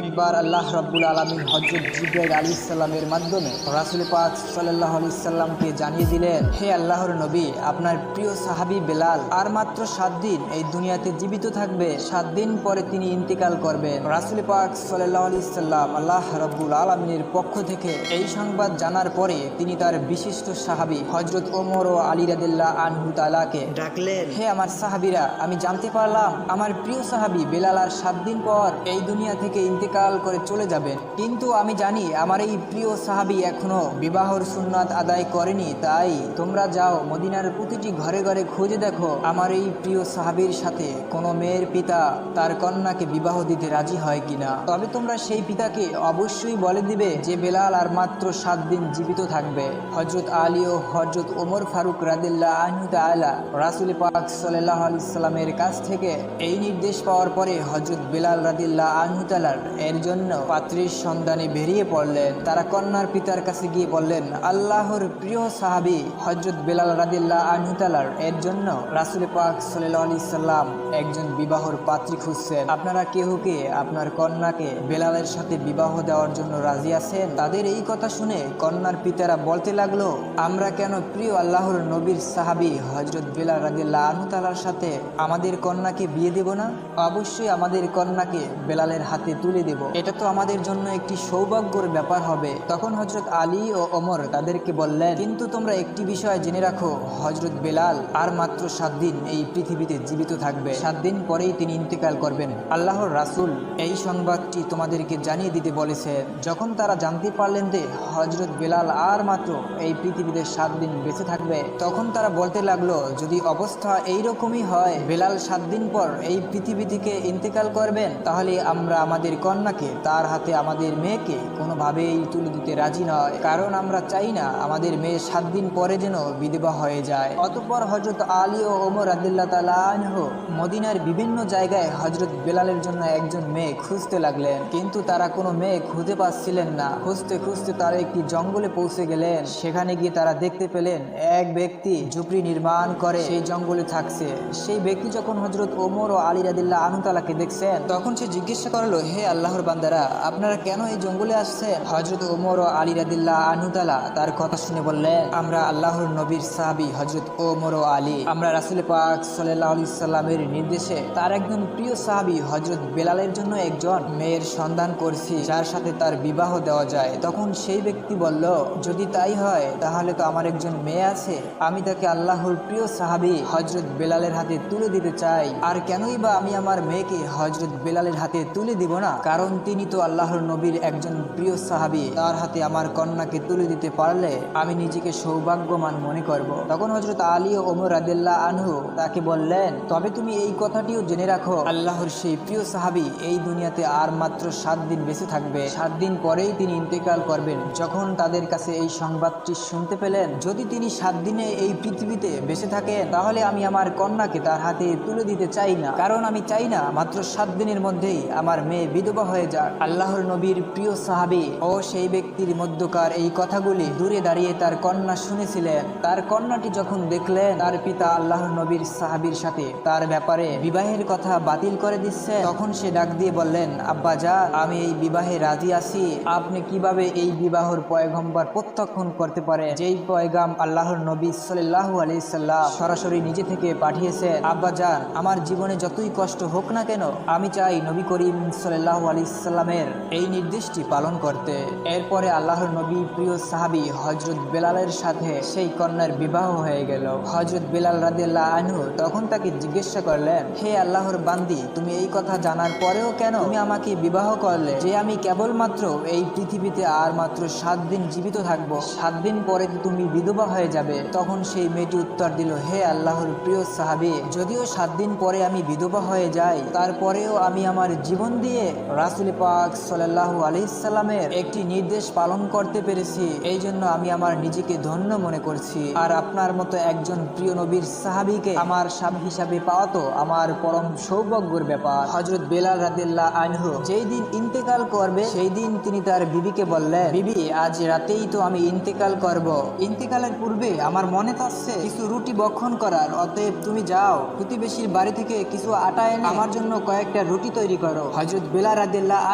একবার আল্লাহ রাব্বুল আলমিন হজরত জিব্রাইল আলী ইসাল্লামের মাধ্যমে রাসুল পাক সাল্লাহ আলি সাল্লামকে জানিয়ে দিলেন, হে আল্লাহর নবী, আপনার প্রিয় সাহাবী বেলাল, আর মাত্র সাত দিন এই দুনিয়াতে জীবিত থাকবে, সাত দিন পরে তিনি ইন্তিকাল করবেন। রাসুল পাক সাল্লাহ আলি সাল্লাম আল্লাহ রাব্বুল আলমিনের পক্ষ থেকে এই সংবাদ জানার পরে তিনি তার বিশিষ্ট সাহাবী হজরত ওমর ও আলী রাদিল্লাহ আনহু তালাকে ডাকলেন, হে আমার সাহাবিরা, আমি জানতে পারলাম, আমার প্রিয় সাহাবী বেলাল আর সাত দিন পর এই দুনিয়া থেকে ইন্তেকাল করে চলে যাবেন কিন্তু আমি জানি, আমার এই প্রিয় সাহাবী এখনও বিবাহর সুন্নাত আদায় করেনি। তাই তোমরা যাও, মদিনার প্রতিটি ঘরে ঘরে খুঁজে দেখো। আমার এই প্রিয় সাহাবীর সাথে কোনো মেয়ের পিতা তার কন্যাকে বিবাহ দিতে রাজি হয় কিনা? তবে তোমরা সেই পিতাকে অবশ্যই বলে দিবে যে, বেলাল আর মাত্র সাত দিন জীবিত থাকবে। হজরত আলী ও হজরত ওমর ফারুক রাদিল্লা আহমদ আলা রাসুল পাক সাল্লাহ আলিয়াল্লামের কাছ থেকে এই নির্দেশ পাওয়ার পরে হজরত বেলাল রাদিল্লাহ আহমতালার এর জন্য পাত্রীর সন্ধানে বেরিয়ে পড়লেন। তারা কন্যার পিতার কাছে গিয়ে বললেন, আল্লাহর প্রিয় সাহাবী হজরত বেলাল রাদিল্লাহ আহমতালার এর জন্য রাসুল পাক সাল্লাহ আলি সাল্লাম একজন বিবাহর পাত্রী খুঁজছেন। আপনারা কেউ কে? আপনার কন্যাকে বেলালের সাথে বিবাহ দেওয়ার জন্য রাজি আছেন? তাদের এই কথা শুনে কন্যার পিতারা বলতে লাগল, আমরা কেন প্রিয় আল্লাহর নবীর সাহাবী হজরত বেলাল রাদিল্লাহ আহমতালার সাথে আমাদের কন্যাকে বিয়ে দেব না? অবশ্যই আমাদের কন্যাকে বেলালের হাতে তুলে দেব। এটা তো আমাদের জন্য একটি সৌভাগ্যর ব্যাপার হবে। তখন হজরত আলী ও অমর তাদেরকে বললেন, কিন্তু তোমরা একটি বিষয় জেনে রাখো হজরত বেলাল আর মাত্র সাত দিন এই পৃথিবীতে জীবিত থাকবে। সাত দিন পরেই তিনি ইন্তেকাল করবেন। আল্লাহর রাসূল এই সংবাদটি তোমাদেরকে জানিয়ে দিতে বলেছে। যখন তারা জানতে পারলেন যে হজরত বেলাল আর মাত্র এই পৃথিবীতে সাত দিন বেঁচে থাকবে, তখন তারা বলতে লাগল, যদি অবস্থা এই রকমই হয়, বেলাল সাত দিন পর এই পৃথিবী থেকে ইন্তেকাল করবেন, তাহলে আমরা আমাদের কন্যাকে, তার হাতে আমাদের মেয়েকে কোনোভাবেই তুলে দিতে রাজি নয়। কারণ আমরা চাই না আমাদের মেয়ে সাত দিন পরে যেন বিধবা হয়ে যায়। অতঃপর হজরত আলী ও ওমর আদিল্লা তালাহ মদিনার বিভিন্ন জায়গায় হজরত বেলালের জন্য একজন মেয়ে খুঁজতে লাগলেন। কিন্তু তারা কোনো মেয়ে খুঁজে পাচ্ছিলেন না। খুঁজতে খুঁজতে তারা একটি জঙ্গলে পৌঁছে গেলেন। সেখানে গিয়ে তারা দেখতে পেলেন, এক ব্যক্তি ঝুপড়ি নির্মাণ করে সেই জঙ্গলে থাকছে। সেই ব্যক্তি যখন হজরত ওমর ও আলী রাদিল্লাহ আনুতালাকে দেখছেন, তখন সে জিজ্ঞাসা করল, হে আল্লাহর বান্দারা, আপনারা কেন এই জঙ্গলে আসছেন? হজরত ওমর ও আলী রাদিল্লাহ আনুতালা তার কথা শুনে বললেন, আমরা আল্লাহর নবীর সাহাবি হজরত ওমর ও আলী। আমরা রাসুল পাক সাল্লাহ আলি সাল্লামের নির্দেশে তার একজন প্রিয় সাহাবি হজরত বেলালের জন্য একজন মেয়ের সন্ধান করছি, যার সাথে তার বিবাহ দেওয়া যায়। তখন সেই ব্যক্তি বলল, যদি তাই হয়, তাহলে তো আমার একজন মেয়ে আছে। আমি তাকে আল্লাহর প্রিয় সাহাবি হজরত বেলালের হাতে তুলে দিতে চাই। আর কেনই বা আমি আমার মেয়েকে হজরত বেলালের হাতে তুলে দিব না? কারণ তিনি তো আল্লাহর নবীর একজন প্রিয় সাহাবি। তার হাতে আমার কন্যাকে তুলে দিতে পারলে আমি নিজেকে সৌভাগ্যমান মনে করব। তখন হজরত আলী ওমর আদিল্লাহ আনহু তাকে বললেন, তবে তুমি এই কথাটিও জেনে রাখো, আল্লাহর সেই প্রিয় সাহাবি এই দুনিয়াতে আর মাত্র সাত দিন বেঁচে থাকবে। সাত দিন পরেই তিনি ইন্তেকাল করবেন। যখন তাদের কাছে এই সংবাদটি শুনতে পেলেন, যদি তিনি সাত দিনে এই পৃথিবীতে বেঁচে থাকেন তাহলে আমি আমার কন্যাকে তার হাতে তুলে দিতে চাই না। কারণ আমি চাই না, মাত্র সাত দিনের মধ্যেই আমার মেয়ে বিধবা হয়ে যাক। আল্লাহর নবীর প্রিয় সাহাবি ও সেই ব্যক্তির মধ্যকার এই কথাগুলি দূরে দাঁড়িয়ে তার কন্যা শুনেছিলেন। তার কন্যাটি যখন দেখলেন, তার পিতা আল্লাহর নবীর সাহাবির সাথে তার ব্যাপারে বিবাহের কথা বাতিল করে দিচ্ছে তখন সে ডাক দিয়ে বললেন, আব্বা যা, আমি এই বিবাহে রাজি আছি। আপনি কীভাবে এই বিবাহর পয়গম্বর প্রত্যক্ষণ করতে পারে যেই পয়গাম আল্লাহর নবী সাল্লাহ আলাইসাল্লাম সরাসরি নিজে থেকে পাঠিয়েছেন, আব্বা যান আমার জীবনে যতই কষ্ট হোক না কেন, আমি চাই নবী করিম সাল্লাহ আলাইসাল্লামের এই নির্দেশটি পালন করতে, এরপরে আল্লাহর নবী প্রিয় সাহাবি হজরত বেলালের সাথে সেই কন্যার বিবাহ হয়ে গেল। হজরত বেলাল রাদিল্লাহ আনহু তখন তাকে জিজ্ঞাসা করলেন, হে আল্লাহর বান্দি, তুমি এই কথা জানার পরেও কেন তুমি আমাকে বিবাহ করলে? যে আমি কেবলমাত্র এই পৃথিবীতে আর মাত্র সাত দিন জীবিত থাকব, সাত দিন পরে তুমি বিধবা হয়ে যাবে। তখন সেই মেয়েটি উত্তর দিল, হে আল্লাহর প্রিয় সাহাবি, যদিও সাত দিন পরে আমি বিধবা হয়ে যাই, তারপরেও আমি আমার জীবন দিয়ে রাসুল পাক সাল্লাহ আলাইসাল্লামের একটি নির্দেশ পালন করতে পেরেছি। এই জন্য আমি আমার নিজেকে ধন্য মনে করছি। আর আপনার মতো একজন প্রিয় নবীর সাহাবিকে আমার স্বামী হিসাবে পাওয়া তো আমার পরম সৌভাগ্যের ব্যাপার। হজরত বেলাল রাদিল্লাহ আনহু যেই দিন ইন্তেকাল করবে, সেই দিন তিনি তার বিবিকে বললেন, বিবি, আজ রাতেই তো আমি ইন্তেকাল করব। ইন্তেকালের পূর্বে আমার মনে থাকছে কিছু রুটি বক্ষণ করার। অতএব তুমি যাও, প্রতিবেশীর বাড়ি থেকে কিছু আটা এনে আমার জন্য কয়েকটা রুটি তৈরি করো। হজরত বেলাল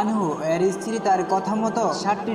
আনহু এর স্ত্রী তার কথা মতো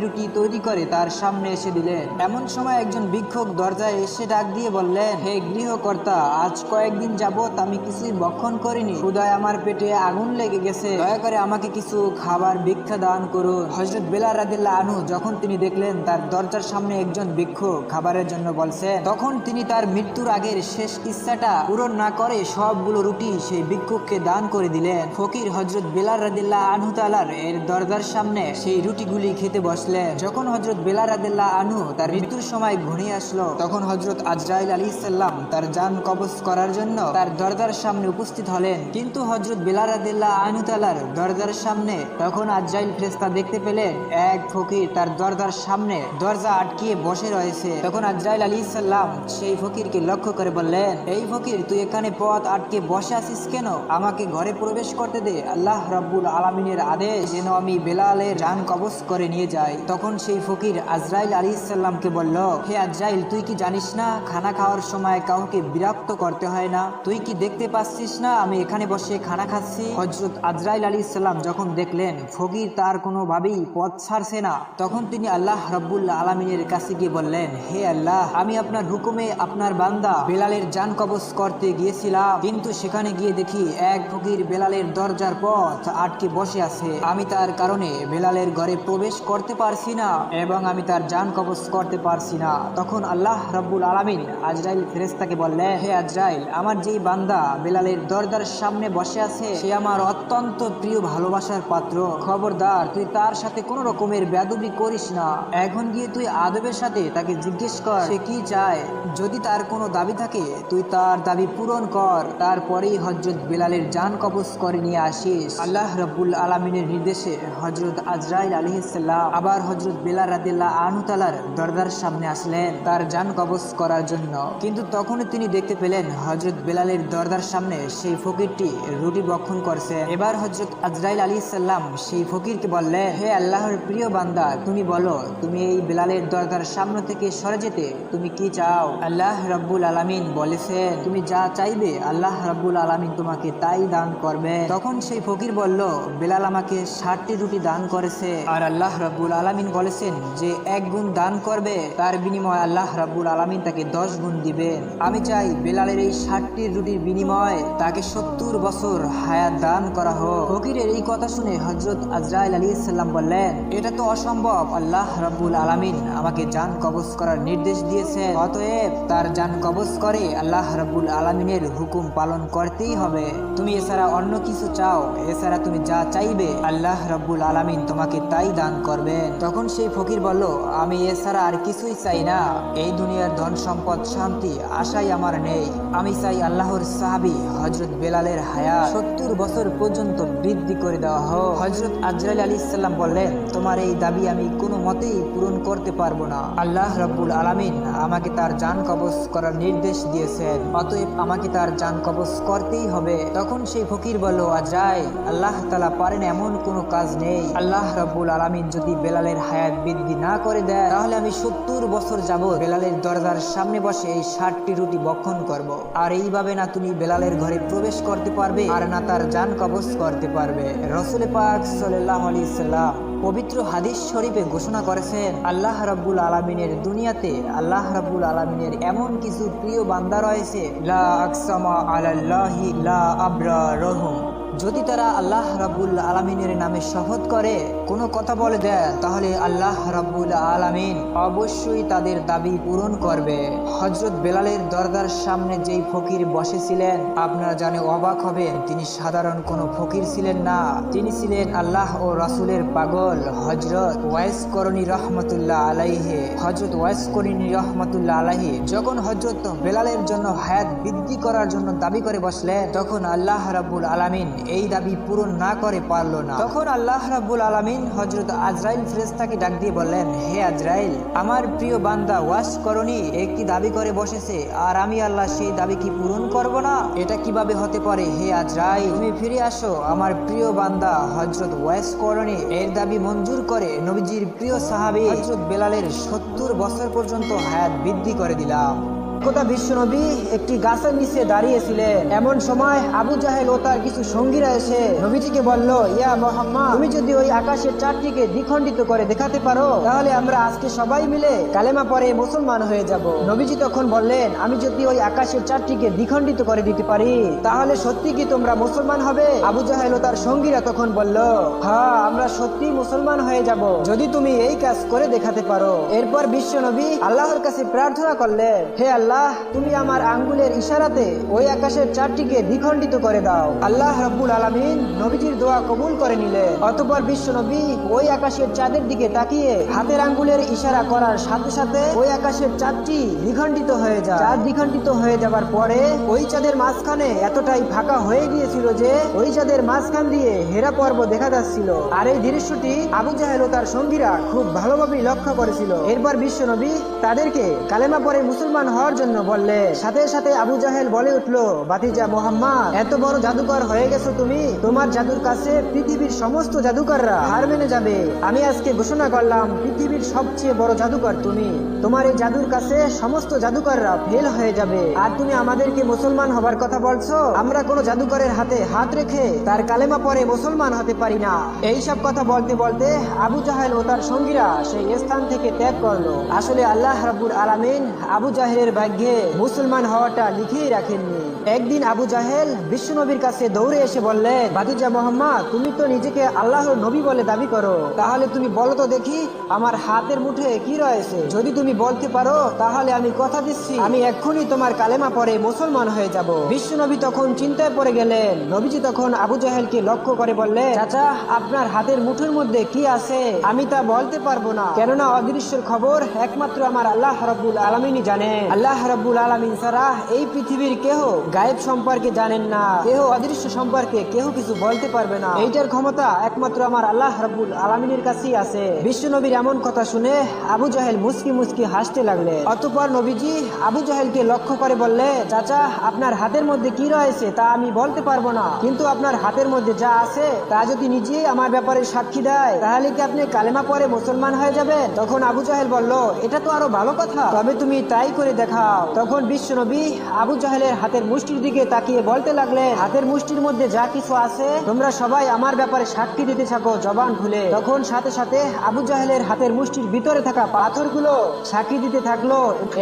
রুটি তৈরি করে তার সামনে এসে দিলেন। এমন সময় একজন ভিক্ষুক দরজায় এসে ডাক দিয়ে বললেন, হে গৃহকর্তা, আজ কয়েকদিন যাবত আমি কিছুই বক্ষণ করিনি। খুদায় আমার পেটে আগুন লেগে গেছে। দয়া করে আমাকে কিছু খাবার ভিক্ষা দান করুন। হজরত বেলা রাদিল্লাহ আনহু যখন তিনি দেখলেন তার দরজার সামনে একজন ভিক্ষুক খাবারের জন্য বলছেন, তখন তিনি তার মৃত্যুর আগের শেষ ইচ্ছাটা পূরণ না করে সবগুলো রুটি সেই ভিক্ষুককে দান করে দিলেন। ফকির হজরত বেলাল রাদিল্লা আনহু তালার এর দরজার সামনে সেই রুটিগুলি খেতে বসলেন যখন হজরত বেলাল রাদিল্লাহ আনহু তার মৃত্যুর সময় ঘনিয়ে আসলো, তখন হজরত আজরাইল আলী সাল্লাম তার যান কবজ করার জন্য তার দরজার সামনে উপস্থিত হলেন। কিন্তু হজরত বেলাল রাদিল্লাহ আনহু তালার দরজার সামনে তখন আজরাইল ফেরেশতা দেখতে পেলেন, এক ফকির তার দরজার সামনে দরজা আটকিয়ে বসে রয়েছে। তখন আজরাইল আলী সাল্লাম সেই ফকিরকে লক্ষ্য করে বললেন, এই ফকির, তুই এখানে পথ আটকে বসে আছিস কেন? আমাকে ঘরে প্রবেশ করতে দে। আল্লাহ রাব্বুল আলমিনের আদেশ, যেন আমি বেলালের যান কবজ করে নিয়ে যাই। তখন সেই ফকির আজরাইল আলী সাল্লামকে বলল, হে আজরাইল, তুই কি জানিস না, খানা খাওয়ার সময় কাউকে বিরক্ত করতে হয় না? তুই কি দেখতে পাচ্ছিস না, আমি এখানে বসে খানা খাচ্ছি? হজরত আজরাইল আলী সাল্লাম যখন দেখলেন, ফকির তার কোনোভাবেই পথ ছাড়ছে না। তখন তিনি আল্লাহ রব্বুল্লাহ আলমিনের কাছে গিয়ে বললেন, হে আল্লাহ, আমি আপনার হুকুমে আপনার বান্দা বেলালের যান কবজ করতে গিয়েছিলাম। কিন্তু সেখানে গিয়ে দেখি এক ফকির বেলালের দরজার পথ আটকে বসে আছে। আমি তার কারণে বেলালের ঘরে প্রবেশ করতে পারছি না এবং আমি তার যান কবজ করতে পারছি না। তখন আল্লাহ রব্বুল আলমিন আজরাইল ফেরেস্তাকে বললেন, হে আজরাইল, আমার যেই বান্দা বেলালের দরজার সামনে বসে আছে, সে আমার অত্যন্ত প্রিয় ভালোবাসার পাত্র। খবরদার, তুই তার সাথে কোনো রকমের ব্যাদবি করিস না। এখন গিয়ে তুই আদবের সাথে তাকে জিজ্ঞেস কর, সে কি চায়? যদি তার কোনো দাবি থাকে, তুই তার দাবি পূরণ কর। তারপরেই হজরত বেলালের যান কবজ করে নিয়ে আসিস। আল্লাহ রব্বুল আলমিনের নির্দেশে হজরত আজরাইল আলহিসাল্লাম আবার হজরত বেলাল রাদিল্লাহ আনুতালার দরদার সামনে আসলেন তার যান কবজ করার জন্য। কিন্তু তখনই তিনি দেখতে পেলেন হজরত বেলালের দরদার সামনে সেই ফকিরটি রুটি বক্ষণ করছে। এবার হজরত আজরাইল আলী সাল্লাম সেই ফকিরকে বললেন হে আল্লাহর প্রিয় বান্দা, তুমি বলো, তুমি এই বেলালের দরদার সামনে থেকে সরে যেতে তুমি কি চাও? আল্লাহ রব্বুল আলামিন বলেছেন, তুমি যা চাইবে আল্লাহ রব্বুল আলামিন তোমাকে তাই দান করবে। তখন সেই ফকির বলল, বেলাল আমাকে ষাটটি রুটি দান করেছে। আর আল্লাহ রব্বুল আলামিন বলেছেন যে, এক গুণ দান করবে, তার বিনিময়ে আল্লাহ রব্বুল আলামিন তাকে দশ গুণ দিবেন। আমি চাই বেলালের এই ষাটটি রুটির বিনিময়ে তাকে সত্তর বছর হায়াত দান করা হোক। ফকিরের এই কথা শুনে হজরত আজরাইল আলী সাল্লাম বললেন, এটা তো অসম্ভব। আল্লাহ রব্বুল আলামিন আমাকে যান কবজ করার নির্দেশ দিয়েছেন। অতএব তার যান কবজ করে আল্লাহ রব্বুল আলামিনের হুকুম পালন করতেই হবে। তুমি এছাড়া অন্য কিছু চাও। এছাড়া তুমি যা চাইবে আল্লাহ রব্বুল আলামিন তোমাকে তাই দান করবেন। তখন সেই ফকির বলল, আমি এছাড়া আর কিছুই চাই না। এই দুনিয়ার ধন সম্পদ, শান্তি, আশাই আমার নেই। আমি চাই আল্লাহর সাহাবি হজরত বেলালের হায়া সত্তর বছর পর্যন্ত বৃদ্ধি করে দেওয়া হোক। হজরত আজরাইল আলী ইসলাম বললেন, তোমার এই দাবি আমি কোনো মতেই পূরণ করতে পারব না। আল্লাহ রব্বুল আলামিন আমাকে তার যান কবজ করার নির্দেশ দিয়েছেন, অতএব আমাকে তার যান কবজ করতেই হবে। তখন সেই ফকির বলল আজরাই আল্লাহ তালা পারেন এমন কোনো কাজ নেই। আল্লাহ রব্বুল আলামিন যদি বেলালের হায়াত বৃদ্ধি না করে দেয়, তাহলে আমি সত্তর বছর যাব বেলালের দরজার সামনে বসে এই ষাটটি রুটি বক্ষণ করব। আর এইভাবে না তুমি বেলালের ঘরে প্রবেশ করতে পারবে, আর না তার যান কবজ করতে পারবে। রসুল পাক সাল্লাহ আলি সাল্লাম পবিত্র হাদিস শরীফে ঘোষণা করেছেন, আল্লাহ রাব্বুল আলমিনের দুনিয়াতে আল্লাহ রাব্বুল আলমিনের এমন কিছু প্রিয় বান্দা রয়েছে, লা আকসামা আলাল্লাহি লা আবরা রহুম যদি তারা আল্লাহ রাব্বুল আলমিনের নামে শপথ করে, কোনো কথা বলে দেয়, তাহলে আল্লাহ রাব্বুল আলামিন অবশ্যই তাদের দাবি পূরণ করবে। হজরত বেলালের দরদার সামনে যেই ফকির বসেছিলেন, আপনারা জানে অবাক হবেন, তিনি সাধারণ কোনো ফকির ছিলেন না। তিনি ছিলেন আল্লাহ ও রাসুলের পাগল হজরত ওয়াইস করণী রহমতুল্লাহ আলাইহে। হজরত ওয়াইস করণী রহমতুল্লাহ আলাহি যখন হজরত বেলালের জন্য হায়াত বৃদ্ধি করার জন্য দাবি করে বসলেন, তখন আল্লাহ রাব্বুল আলামিন এই দাবি পূরণ না করে পারল না। তখন আল্লাহ রাব্বুল আলামিন হজরত আজরাইল ফেরেস্তাকে ডাক দিয়ে বললেন, হে আজরাইল, আমার প্রিয় বান্দা, ওয়াস করণী একটি দাবি করে বসেছে? আর আমি আল্লাহ সেই দাবি কি পূরণ করব না? এটা কীভাবে হতে পারে? হে আজরাইল, তুমি ফিরে আসো। আমার প্রিয় বান্দা হজরত ওয়াইস করণী এর দাবি মঞ্জুর করে নবীজির প্রিয় সাহাবী হজরত বেলালের সত্তর বছর পর্যন্ত হায়াত বৃদ্ধি করে দিলাম। কোথা বিশ্বনবী একটি গাছের নিচে দাঁড়িয়েছিলেন। এমন সময় আবু জাহেল ও তার কিছু সঙ্গীরা এসে নবীজিকে বলল, ইয়া মোহাম্মদ, তুমি যদি ওই আকাশের চারটিকে দ্বিখণ্ডিত করে দেখাতে পারো, তাহলে আমরা আজকে সবাই মিলে কালেমা পরে মুসলমান হয়ে যাব। নবীজি তখন বললেন, আমি যদি ওই আকাশের চারটিকে দ্বিখণ্ডিত করে দিতে পারি, তাহলে সত্যি কি তোমরা মুসলমান হবে? আবু জাহেল ও তার সঙ্গীরা তখন বলল হ্যাঁ আমরা সত্যি মুসলমান হয়ে যাব, যদি তুমি এই কাজ করে দেখাতে পারো। এরপর বিশ্ব নবী আল্লাহর কাছে প্রার্থনা করলেন, হে আল্লাহ তুমি আমার আঙ্গুলের ইশারাতে ওই আকাশের চারটিকে দ্বিখণ্ডিত করে দাও। আল্লাহ রব্বুল আলমিন নবীজির দোয়া কবুল করে নিলেন। অতপর বিশ্ব নবী ওই আকাশের চাঁদের দিকে তাকিয়ে হাতের আঙ্গুলের ইশারা করার সাথে সাথে ওই আকাশের চাঁদটি দ্বিখণ্ডিত হয়ে যায়। চাঁদ দ্বিখণ্ডিত হয়ে যাবার পরে ওই চাঁদের মাঝখানে এতটাই ফাঁকা হয়ে গিয়েছিল যে ওই চাঁদের মাঝখান দিয়ে হেরা পর্ব দেখা যাচ্ছিল। আর এই দৃশ্যটি আবু জাহেল ও তার সঙ্গীরা খুব ভালোভাবেই লক্ষ্য করেছিল। এরপর বিশ্ব নবী তাদেরকে কালেমা পরে মুসলমান হওয়ার জন্য বললে, সাথে সাথে আবু জাহেল বলে উঠল বাতিজা মোহাম্মদ, এত বড় জাদুকর হয়ে গেছো তুমি। তোমার জাদুর কাছে পৃথিবীর সমস্ত জাদুকররা হার মেনে যাবে। আমি আজকে ঘোষণা করলাম, পৃথিবীর সবচেয়ে বড় জাদুকর তুমি। তোমার এই জাদুর কাছে সমস্ত জাদুকররা ফেল হয়ে যাবে। আর তুমি আমাদেরকে মুসলমান হবার কথা বলছো? আমরা কোনো জাদুকরের হাতে হাত রেখে তার কালেমা পরে মুসলমান হতে পারি না। এই সব কথা বলতে বলতে আবু জাহেল ও তার সঙ্গীরা সেই স্থান থেকে ত্যাগ করল। আসলে আল্লাহ রাব্বুল আলামিন আবু জাহেলের ভাগ্যে মুসলমান হওয়াটা লিখেই রাখেননি। একদিন আবু জাহেল বিশ্বনবীর কাছে দৌড়ে এসে বললেন বাদিজা মোহাম্মদ, তুমি তো নিজেকে আল্লাহর নবী বলে দাবি করো। তাহলে তুমি বলো তো দেখি, আমার হাতের মুঠে কি রয়েছে? যদি তুমি বলতে পারো, তাহলে আমি কথা দিচ্ছি। আমি এক্ষুনি তোমার কালেমা পরে মুসলমান হয়ে যাব। বিশ্বনবী তখন চিন্তায় পড়ে গেলেন। নবীজি তখন আবু জাহেলকে লক্ষ্য করে বললেন, চাচা, আপনার হাতের মুঠোর মধ্যে কি আছে? আমি তা বলতে পারব না। কেননা অদৃশ্যের খবর একমাত্র আমার আল্লাহ রাব্বুল আলমিনই জানেন। আল্লাহ রাব্বুল আলমিন ছাড়া এই পৃথিবীর কেহ গায়েব সম্পর্কে জানেন না, কেহ অদৃশ্য সম্পর্কে কেহ কিছু বলতে পারবে না। এইটার ক্ষমতা একমাত্র আমার আল্লাহ রাব্বুল আলমিনের কাছেই আছে। বিশ্ব নবীর এমন কথা শুনে আবু জাহেল মুসকি মুসকি হাসতে লাগলেন। অতপর নবীজি আবু জাহেলকে লক্ষ্য করে বললে, চাচা, আপনার হাতের মধ্যে কি রয়েছে তা আমি বলতে পারব না। কিন্তু আপনার হাতের মধ্যে যা আছে তা যদি নিজে আমার ব্যাপারে সাক্ষী দেয়, তাহলে কি আপনি কালেমা পরে মুসলমান হয়ে যাবেন? তখন আবু জাহেল বলল, এটা তো আরও ভালো কথা। তবে তুমি তাই করে দেখাও তখন বিশ্ব নবী আবু জাহেলের হাতের মুষ্টির দিকে তাকিয়ে বলতে লাগলেন, হাতের মুষ্টির মধ্যে যা কিছু আছে, তোমরা সবাই আমার ব্যাপারে সাক্ষী দিতে থাকো, জবান খুলে। তখন সাথে সাথে আবু জাহেলের হাতের মুষ্টির ভিতরে থাকা পাথরগুলো সাক্ষী দিতে থাকল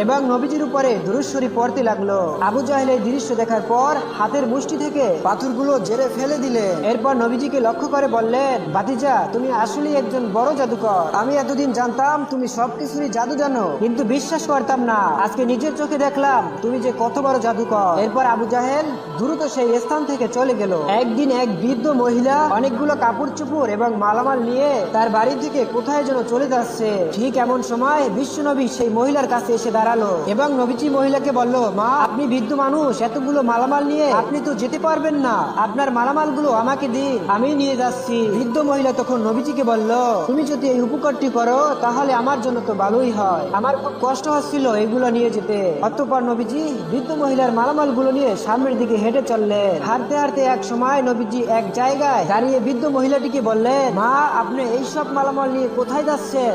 এবং নবীজির উপরে দুরুশ্বরী পড়তে লাগল। আবু জাহেলের দৃশ্য দেখার পর হাতের মুষ্টি থেকে পাথরগুলো জেরে ফেলে দিলেন। এরপর নবীজিকে লক্ষ্য করে বললেন বাতিজা তুমি আসলে একজন বড় জাদুকর। আমি এতদিন জানতাম তুমি সবকিছুরই জাদু জানো, কিন্তু বিশ্বাস করতাম না। আজকে নিজের চোখে দেখলাম, তুমি যে কত বড় জাদুকর। এরপর আবু জাহেল দ্রুত সেই স্থান থেকে চলে গেল। একদিন এক বৃদ্ধ মহিলা অনেকগুলো কাপড় চোপড় এবং মালামাল নিয়ে তার বাড়ি থেকে কোথায় যেন চলে যাচ্ছে। ঠিক এমন সময় বিশ্বনবী সেই মহিলার কাছে এসে দাঁড়াল এবং নবীজি মহিলাকে বলল, মা, আপনি বৃদ্ধ মানুষ, এতগুলো মালামাল নিয়ে আপনি তো যেতে পারবেন না। আপনার মালামালগুলো আমাকে দিন, আমি নিয়ে যাচ্ছি। বৃদ্ধ মহিলা তখন নবীজিকে বলল, তুমি যদি এই উপকারটি করো, তাহলে আমার জন্য তো ভালোই হয়। আমার খুব কষ্ট হচ্ছিল এগুলো নিয়ে যেতে। অতঃপর নবীজি বৃদ্ধ মহিলার মালামালগুলো নিয়ে সামনের দিকে হেঁটে চললেন। হাঁটতে হাঁটতে এক সময় নবীজি এক জায়গায় দাঁড়িয়ে বৃদ্ধ মহিলাটিকে বললেন, মা, আপনি মালামাল নিয়ে কোথায়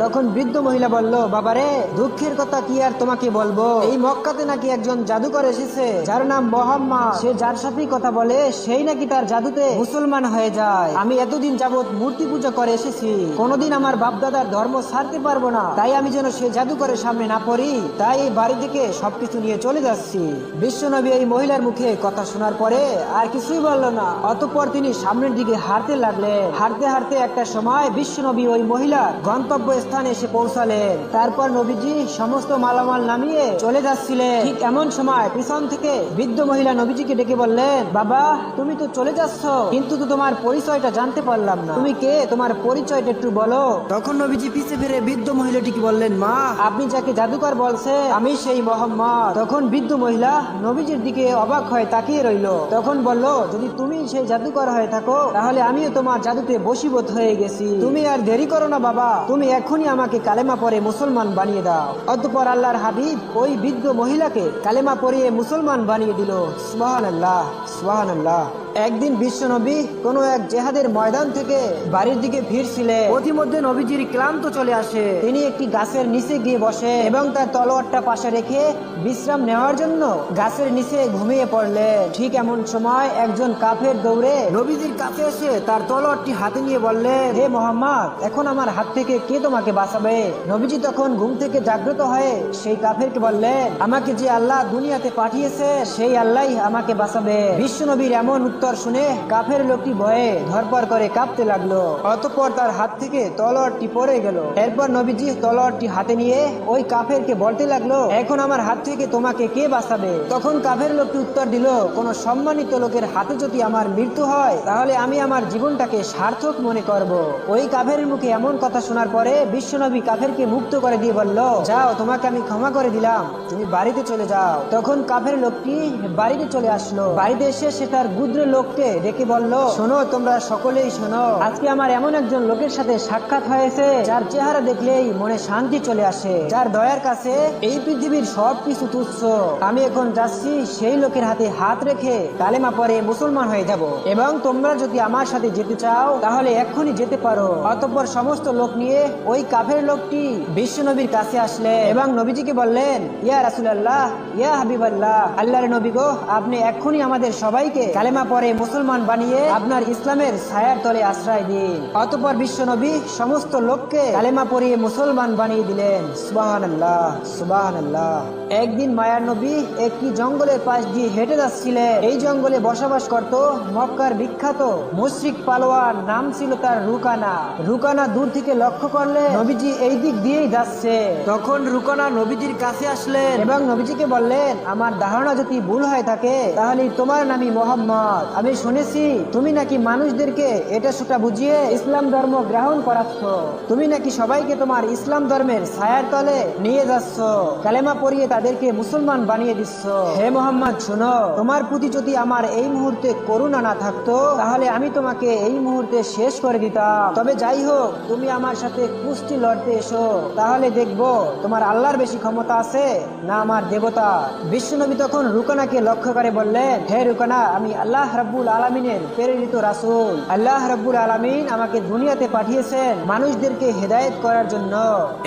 তখন বৃদ্ধ মহিলা বলল, বাবারে, দুঃখের কথা কি আর তোমাকে বলব? এই মক্কাতে নাকি একজন জাদুকর এসেছে, যার নাম মোহাম্মদ। সে যার সাথেই কথা বলে, সেই নাকি তার জাদুতে মুসলমান হয়ে যায়। আমি এতদিন যাবত মূর্তি পূজা করে এসেছি। কোনোদিন আমার বাপদাদার ধর্ম ছাড়তে পারব না। তাই আমি যেন সে জাদুকরের সামনে না পড়ি। তাই বাড়ি থেকে সবকিছু নিয়ে চলে যাচ্ছি। বিশ্বনবী এই মহিলার মুখে কথা শোনার পরে আর কিছুই বলল না। অতঃপর তিনি সামনের দিকে হারতে লাগলেন। হারতে হারতে একটা সময় বিশ্বনবী ওই মহিলার গন্তব্য স্থানে এসে পৌঁছালেন। তারপর নবীজি সমস্ত মালামাল নামিয়ে চলে যাচ্ছিলেন। ঠিক এমন সময় পিছন থেকে বৃদ্ধ মহিলা নবীজিকে ডেকে বললেন, বাবা, তুমি তো চলে যাচ্ছ, কিন্তু তো তোমার পরিচয়টা জানতে পারলাম না। তুমি কে? তোমার পরিচয়টা একটু বলো। তখন নবীজি পিছে ফিরে বৃদ্ধ মহিলাটিকে বললেন, মা, আপনি যাকে জাদুকর বলছে আমি সেই মোহাম্মদ। তখন বৃদ্ধ মহিলা নবীজির দিকে অবাক হয়ে তাকিয়ে রইল। তখন বলল, যদি তুমি সেই জাদুকর হয়ে থাকো, তাহলে আমিও তোমার জাদুতে বশীভূত হয়ে গেছি। তুমি আর দেরি করো না, বাবা। তুমি এখনই আমাকে কালেমা পরে মুসলমান বানিয়ে দাও। অতঃপর আল্লাহর হাবিব ওই বৃদ্ধ মহিলাকে কালেমা পরিয়ে মুসলমান বানিয়ে দিল। সোহান আল্লাহ সোহান আল্লাহ একদিন বিশ্ব নবী কোনো এক জেহাদের ময়দান থেকে বাড়ির দিকে ফিরছিলেন। অতিমধ্যে নবীজির ক্লান্ত চলে আসে। তিনি একটি গাছের নিচে গিয়ে বসে এবং তার তলোয়ারটা পাশে রেখে বিশ্রাম নেওয়ার জন্য গাছের নিচে ঘুমিয়ে পড়লেন ঠিক এমন সময় একজন কাফের দৌড়ে নবীজির কাছে এসে তার তলোয়ারটি হাতে নিয়ে বললেন হে মোহাম্মদ, এখন আমার হাত থেকে কে তোমাকে বাঁচাবে? নবীজি তখন ঘুম থেকে জাগ্রত হয়ে সেই কাফেরকে বললেন আমাকে যে আল্লাহ দুনিয়াতে পাঠিয়েছে, সেই আল্লাহ আমাকে বাঁচাবে। বিশ্ব নবীর এমন উত্তর শুনে কাফের লোকটি ভয়ে ধরপর করে কাঁপতে লাগল। অতঃপর তার হাত থেকে তলোয়ারটি পড়ে গেল। এরপর নবীজি তলোয়ারটি হাতে নিয়ে ওই কাফেরকে বলতে লাগল, এখন আমার হাত থেকে তোমাকে কে বাঁচাবে? তখন কাফের লোকটি উত্তর দিল, কোন সম্মানিত লোকের হাতে যদি আমার মৃত্যু হয়, তাহলে আমি আমার জীবনটাকে সার্থক মনে করব। ওই কাফের মুখে এমন কথা শোনার পরে বিশ্বনবী কাফেরকে মুক্ত করে দিয়ে বলল, যাও, তোমাকে আমি ক্ষমা করে দিলাম। তুমি বাড়িতে চলে যাও। তখন কাফের লোকটি বাড়িতে চলে আসলো। বাড়িতে এসে সে তার গুদ্র লোককে ডেকে বলল, শোনো, তোমরা সকলেই শোনো। আজকে আমার এমন একজন লোকের সাথে সাক্ষাৎ হয়েছে, যার চেহারা দেখলেই মনে শান্তি চলে আসে। যার দয়ার কাছে এই পৃথিবীর সব কিছু তুচ্ছ। আমি এখন যাচ্ছি সেই লোকের হাতে হাত রেখে কালেমা পরে মুসলমান হয়ে যাব। এবং তোমরা যদি আমার সাথে যেতে চাও, তাহলে এক্ষুনি যেতে পারো। অতঃপর সমস্ত লোক নিয়ে ওই কাফের লোকটি বিশ্ব নবীর কাছে আসলে এবং নবীজিকে বললেন, ইয়া রাসুলাল্লাহ, ইয়া হাবিবাল্লাহ, আল্লাহর নবী গো, আপনি এক্ষুনি আমাদের সবাইকে কালেমা পরে মুসলমান বানিয়ে আপনার ইসলামের ছায়ার তলে আশ্রয় দিন। অতঃপর বিশ্ব নবী সমস্ত লোককে কালেমা পরিয়ে মুসলমান বানিয়ে দিলেন। সুবাহান আল্লাহ সুবাহান আল্লাহ একদিন মায়ার নবী একটি জঙ্গলের পাশ দিয়ে হেঁটে যাচ্ছিলেন। এই জঙ্গলে বসবাস করত মক্কার বিখ্যাত মুশরিক পালোয়ার নাম ছিল তার রুকানা। রুকানা দূর থেকে লক্ষ্য করলে নবীজি এই দিক দিয়েই যাচ্ছে। তখন রুকানা নবীজির কাছে আসলেন এবং নবীজিকে বললেন, আমার ধারণা যদি ভুল হয়ে থাকে, তাহলে তোমার নামই মোহাম্মদ। আমি শুনেছি, তুমি নাকি মানুষদেরকে এটা সেটা বুঝিয়ে ইসলাম ধর্ম গ্রহণ করাচ্ছ। তুমি নাকি সবাইকে তোমার ইসলাম ধর্মের ছায়ার তলে নিয়ে যাচ্ছ। কালেমা পড়িয়ে তাদেরকে মুসলমান বানিয়ে দিচ্ছ হে মোহাম্মদ শোনো। তোমার প্রতি যদি আমার এই মুহূর্তে করুণা না থাকতো তাহলে আমি তোমাকে এই মুহূর্তে শেষ করে দিতাম। তবে যাই হোক তুমি আমার সাথে কুস্তি লড়তে এসো। তাহলে দেখব তোমার আল্লাহর বেশি ক্ষমতা আছে না আমার দেবতা। বিশ্বনবী তখন রুকানাকে লক্ষ্য করে বললেন হে রুকানা আমি আল্লাহ রাব্বুল আলমিনের প্রেরিত রাসুল। আল্লাহ রাব্বুল আলমিন আমাকে দুনিয়াতে পাঠিয়েছেন মানুষদেরকে হেদায়েত করার জন্য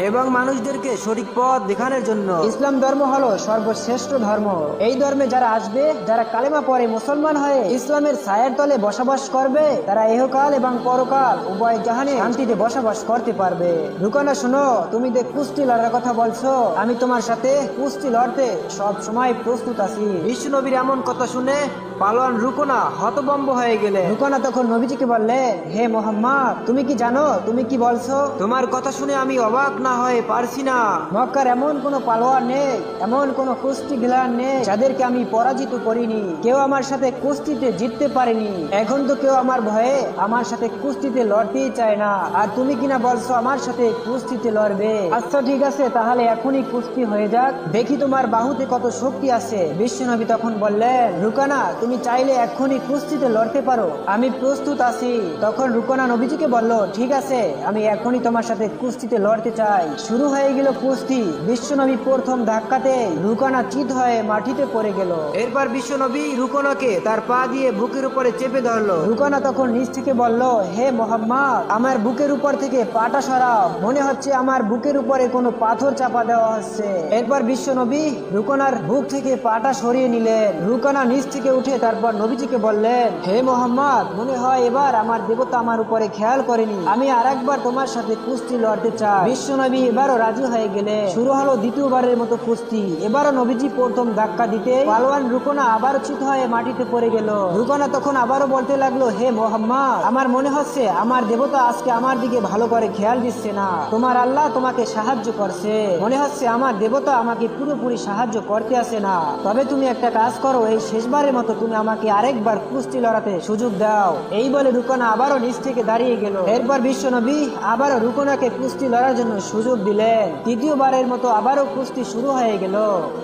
এবং মানুষদেরকে সঠিক পথ দেখানোর জন্য। ইসলাম ধর্ম হলো সর্বশ্রেষ্ঠ ধর্ম। এই ধর্মে যারা আসবে, যারা কালেমা পরে মুসলমান হয়ে ইসলামের ছায়ের তলে বসবাস করবে, তারা এহকাল এবং পরকাল উভয় জাহানে শান্তিতে বসবাস করতে পারবে। রুকানা শোনো, তুমি যে কুস্তি লড়ার কথা বলছো, আমি তোমার সাথে কুস্তি লড়তে সব সময় প্রস্তুত আছি। বিশ্ব নবীর এমন কথা শুনে পালোয়ান রুকোনা হতবম্ব হয়ে গেলে। রুকোনা তখন নবীজিকে বললে, হে মোহাম্মদ, তুমি কি জানো, তুমি কি বলছো? তোমার কথা শুনে আমি অবাক না হয়ে পারছি না। মক্কার এমন কোন পালোয়ান নেই এমন কোন কুস্তি খেলার নেই যাদেরকে আমি পরাজিত করিনি। কেউ আমার সাথে কুস্তিতে জিততে পারেনি। এখন তো কেউ আমার ভয়ে আমার সাথে কুস্তিতে লড়তেই চায় না। আর তুমি কিনা বলছো আমার সাথে কুস্তিতে লড়বে? আচ্ছা ঠিক আছে, তাহলে এখনই কুস্তি হয়ে যাক। দেখি তোমার বাহুতে কত শক্তি আছে। বিশ্বনবী তখন বললেন, রুকানা, তুমি চাইলে এক্ষুনি কুস্তিতে লড়তে পারো। আমি প্রস্তুত আছি। তখন রুকানা নবীজিকে বলল, ঠিক আছে, আমি এখনই তোমার সাথে কুস্তিতে লড়তে চাই। শুরু হয়ে গেল কুস্তি। বিশ্বনবী প্রথম ধাক্কাতে রুকানা চিত হয়ে মাটিতে পড়ে গেল। এরপর বিশ্বনবী রুকানাকে তার পা দিয়ে বুকের উপরে চেপে ধরলো। রুকানা তখন নিচ থেকে বলল হে মোহাম্মদ আমার বুকের উপর থেকে পাটা সরাও। মনে হচ্ছে আমার বুকের উপরে কোনো পাথর চাপা দেওয়া হচ্ছে। এরপর বিশ্ব নবী রুকানার বুক থেকে পাটা সরিয়ে নিলেন। রুকানা নিচ থেকে উঠে তারপর নবীজিকে বললেন হে মোহাম্মদ মনে হয় এবার আমার দেবতা আমার উপরে খেয়াল করেনি। আমি আর একবার তোমার সাথে কুস্তি লড়তে চাই। বিশ্ব নবী এবারও রাজি হয়ে গেলে শুরু হলো দ্বিতীয়বারের মতো কুস্তি। এবারও নবীজি প্রথম ধাক্কা দিতে পালোয়ান রুকোনা আবার চিত হয়ে মাটিতে পড়ে গেল। রুকোনা তখন আবারও বলতে লাগল, হে মোহাম্মদ, আমার মনে হচ্ছে আমার দেবতা আজকে আমার দিকে ভালো করে খেয়াল দিচ্ছে না। তোমার আল্লাহ তোমাকে সাহায্য করছে। মনে হচ্ছে আমার দেবতা আমাকে পুরোপুরি সাহায্য করতে আসে না। তবে তুমি একটা কাজ করো, এই শেষবারের মতো তুমি আমাকে আরেকবার কুস্তি লড়াতে সুযোগ দাও। এই বলে রুকোনা আবারও নিচ থেকে দাঁড়িয়ে গেল। এরপর বিশ্ব নবী আবারও রুকোনাকে কুস্তি লড়ার জন্য সুযোগ দিলেন। তৃতীয়বারের মতো আবারও কুস্তি শুরু হয়ে গেল।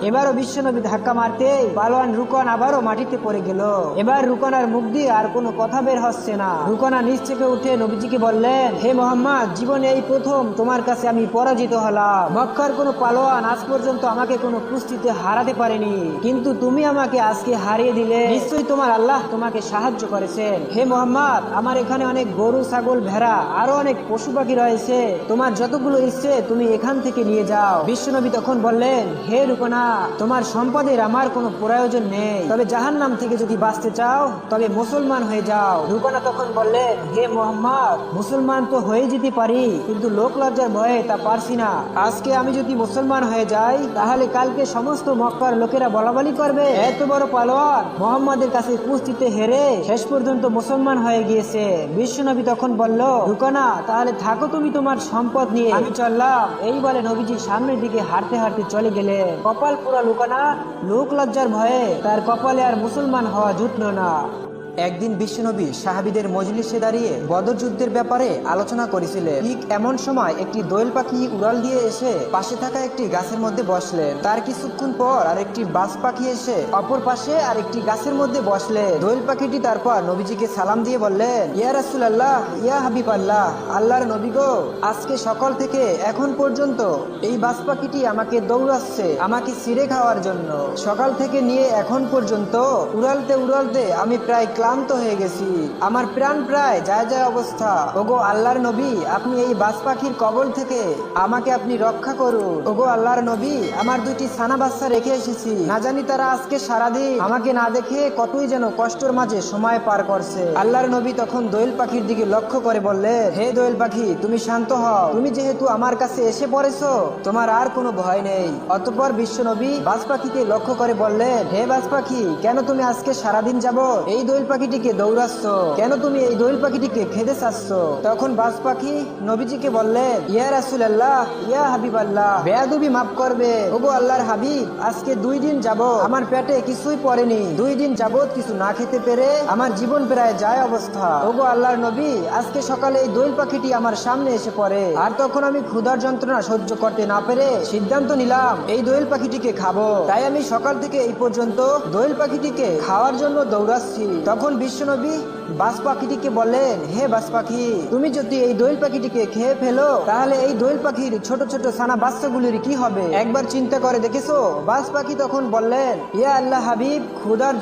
এবারও বিশ্ব নবী ধাক্কা মারতে পালোয়ান রুকন আবারও মাটিতে পড়ে গেল। এবার রুকনার মুখ দিয়ে আর কোনো কথা বের হচ্ছে না। রুকনা নিচ থেকে উঠে নবীজিকে বললেন, হে মোহাম্মদ, জীবনে এই প্রথম তোমার কাছে আমি পরাজিত হলাম। মক্কার কোনো পালোয়ান আজ পর্যন্ত আমাকে কোনো কুস্তিতে হারাতে পারেনি। কিন্তু তুমি আমাকে আজকে হারিয়ে দিলে। নিশ্চয়ই তোমার আল্লাহ তোমাকে সাহায্য করেছেন। হে মোহাম্মদ, আমার এখানে অনেক গরু, ছাগল, ভেড়া, আরও অনেক পশু পাখি রয়েছে। তোমার যতগুলো ইচ্ছে তুমি এখান থেকে নিয়ে যাও। বিশ্বনবী তখন বললেন হে রুকনা, তোমার সম্পদের আমার কোনো প্রয়োজন নেই। তবে জাহান্নাম থেকে যদি বাঁচতে চাও, তবে মুসলমান হয়ে যাও। রুকনা তখন বললেন হে মোহাম্মদ, মুসলমান তো হয়ে যেতে পারি, কিন্তু লোক লজ্জার ভয়ে তা পারছি না। আজকে আমি যদি মুসলমান হয়ে যাই, তাহলে কালকে সমস্ত মক্কার লোকেরা বলাবলি করবে। এত বড় পালোয়ান মোহাম্মদের কাছে কুস্তিতে হেরে শেষ পর্যন্ত মুসলমান হয়ে গিয়েছে। বিশ্বনবী তখন বলল, রুকনা, তাহলে থাকো তুমি তোমার সম্পদ নিয়ে। আমি চললাম। এই বলে নবীজি সামনের দিকে হাঁটতে হাঁটতে চলে গেলেন। কপাল পুরা লুকানা লোক লজ্জার ভয়ে। তার কপালে আর মুসলমান হওয়া জুটল না। একদিন বিশ্বনবী সাহাবিদের মজলিসে দাঁড়িয়ে বদর যুদ্ধের ব্যাপারে আলোচনা করেছিলেন। ঠিক এমন সময় একটি দোয়েল পাখি উড়াল দিয়ে এসে পাশে থাকা একটি গাছের মধ্যে বসলেন। তার কিছুক্ষণ পর আরেকটি বাস পাখি এসে অপর পাশে আরেকটি গাছের মধ্যে বসলেন। দোয়েল পাখিটি তারপর নবীজিকে সালাম দিয়ে বললেন, ইয়া রাসূলুল্লাহ, ইয়া হাবিব আল্লাহ আল্লাহর নবী গো, আজকে সকাল থেকে এখন পর্যন্ত এই বাস পাখিটি আমাকে দৌড়াচ্ছে, আমাকে ছিঁড়ে খাওয়ার জন্য। সকাল থেকে নিয়ে এখন পর্যন্ত উড়ালতে উড়ালতে আমি প্রায় ক্লান্ত হয়ে গেছি। আমার প্রাণ প্রায় যায় যায় অবস্থা। ওগো আল্লাহর নবী, আপনি এই বাস পাখির কবল থেকে আমাকে আপনি রক্ষা করুন। ওগো আল্লাহর নবী, আমার দুইটি ছানা বাচ্চা রেখে এসেছি। না জানি তারা আজকে সারাদিন আমাকে না দেখে কতই যেন কষ্টের মাঝে সময় পার করছে। আল্লাহর নবী তখন দোয়েল পাখির দিকে লক্ষ্য করে বললেন, হে দোয়েল পাখি, তুমি শান্ত হও। তুমি যেহেতু আমার কাছে এসে পড়েছো, তোমার আর কোনো ভয় নেই। অতঃপর বিশ্ব নবী বাজ পাখিকে লক্ষ্য করে বললেন, হে বাজ পাখি, কেন তুমি আজকে সারাদিন যাব এই দোয়েল পাখিটিকে দৌড়াচ্ছ। কেন তুমি এই দোয়েল পাখিটিকে খেতে চাচ্ছ? তখন বাজ পাখি নবীজিকে বললেন, ইয়া রাসুল আল্লাহ ইয়া হাবিব আল্লাহ বেয়াদুবি মাফ করবে। ওগো আল্লাহর হাবিব, আজকে দুই দিন যাব আমার পেটে কিছুই পড়েনি। দুই দিন যাবত কিছু না খেতে পেরে আমার জীবন প্রায় যায় অবস্থা। ওগো আল্লাহর নবী, আজকে সকালে এই দোয়েল পাখিটি আমার সামনে এসে পড়ে। আর তখন আমি ক্ষুধার যন্ত্রণা সহ্য করতে না পেরে সিদ্ধান্ত নিলাম, এই দোয়েল পাখিটিকে খাব। তাই আমি সকাল থেকে এই পর্যন্ত দোয়েল পাখিটিকে খাওয়ার জন্য দৌড়াচ্ছি। তখন বিশ্বনবী বাস পাখিটিকে বললেন হে বাস পাখি তুমি যদি এই দোয়েল পাখিটিকে খেয়ে ফেলো, তাহলে এই পাখির ছোট ছোট সানা বাচ্চাগুলির কি হবে? একবার চিন্তা করে দেখেছ? বাস পাখি তখন বললেন আল্লাহ হাবিব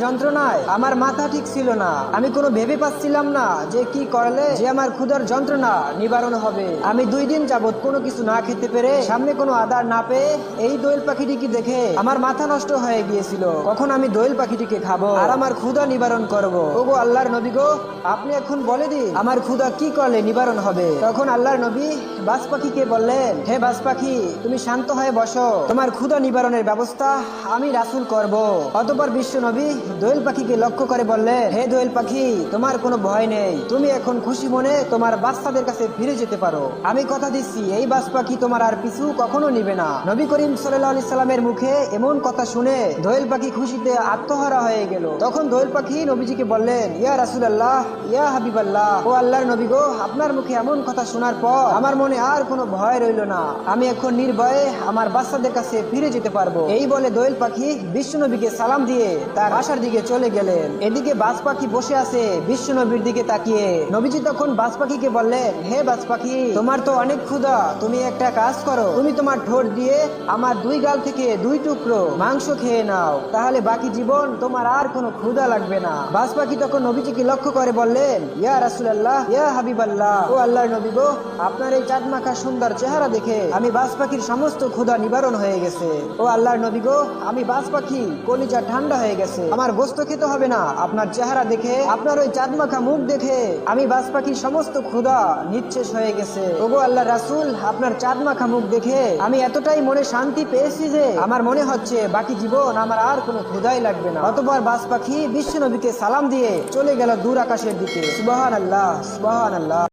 যন্ত্রণায় আমার মাথা ঠিক ছিল না। আমি কোনো ভেবে পাচ্ছিলাম না যে কি করলে যে আমার ক্ষুধার যন্ত্রণা নিবারণ হবে। আমি দুই দিন যাবৎ কোনো কিছু না খেতে পেরে সামনে কোনো আদার না পেয়ে এই দোয়েল পাখিটিকে দেখে আমার মাথা নষ্ট হয়ে গিয়েছিল। কখন আমি দোয়েল পাখিটিকে খাব আর আমার ক্ষুধা নিবারণ করব? ওগো আল্লাহর নবী গো আপনি এখন বলে দিন, আমার ক্ষুধা কি করলে নিবারণ হবে? তখন আল্লাহর নবী বাস পাখিকে বললেন, হে বাস পাখি তুমি শান্ত হয়ে বসো। তোমার ক্ষুধা নিবারণের ব্যবস্থা আমি রাসুল করব। অতপর বিশ্ব নবী দোয়েল পাখিকে লক্ষ্য করে বললেন, হে দোয়েল পাখি, তোমার কোনো ভয় নেই। তুমি এখন খুশি মনে তোমার বাচ্চাদের কাছে ফিরে যেতে পারো। আমি কথা দিচ্ছি, এই বাস পাখি তোমার আর পিছু কখনো নিবে না। নবী করিম সাল্লাহ সাল্লামের মুখে এমন কথা শুনে দোয়েল পাখি খুশিতে আত্মহারা হয়ে গেল। তখন দোয়েল পাখি নবীজিকে বললেন, ইয়া রাসুল আল্লাহ ইয়া ও আল্লাহর নবী গো, আপনার মুখে এমন কথা শোনার পর আমার মনে আর কোনো ভয় রইল না। আমি এখন নির্ভয়ে আমার বাচ্চাদের কাছে ফিরে যেতে পারব। এই বলে দোয়েল পাখি সালাম দিয়ে তার দিকে চলে গেলেন। এদিকে বাজ পাখি বসে আছে দিকে তাকিয়ে। নবীজি তখন পাখিকে বললেন, হে বাজ পাখি, তোমার তো অনেক ক্ষুধা। তুমি একটা কাজ করো। তুমি তোমার ঠোঁট দিয়ে আমার দুই গাল থেকে দুই টুকরো মাংস খেয়ে নাও। তাহলে বাকি জীবন তোমার আর কোনো ক্ষুধা লাগবে না। বাজ পাখি তখন নবীজিকে লক্ষ্য করে বললেন, ইয়া রাসুলাল্লাহ, ইয়া হাবিব আল্লাহ ও আল্লাহর নবী গো, আপনার এই চাঁদমাখা সুন্দর চেহারা দেখে আমি বাজ পাখির সমস্ত ক্ষুধা নিবারণ হয়ে গেছে। ও আল্লাহর নবী গো, আমি বাজ পাখি, কলিজা ঠান্ডা হয়ে গেছে। আমার গোস্ত খেতে হবে না, আপনার চেহারা দেখে, আপনার ওই চাঁদমাখা মুখ দেখে আমি বাজ পাখির সমস্ত ক্ষুধা নিঃশেষ হয়ে গেছে। ওগো আল্লাহ রাসুল, আপনার চাঁদমাখা মুখ দেখে আমি এতটাই মনে শান্তি পেয়েছি যে আমার মনে হচ্ছে বাকি জীবন আমার আর কোনো ক্ষুধাই লাগবে না। অতবার বাজ পাখি বিশ্ব নবীকে সালাম দিয়ে চলে গেল দূর আকাশের দিকে সুবাহান আল্লাহ সুবাহান আল্লাহ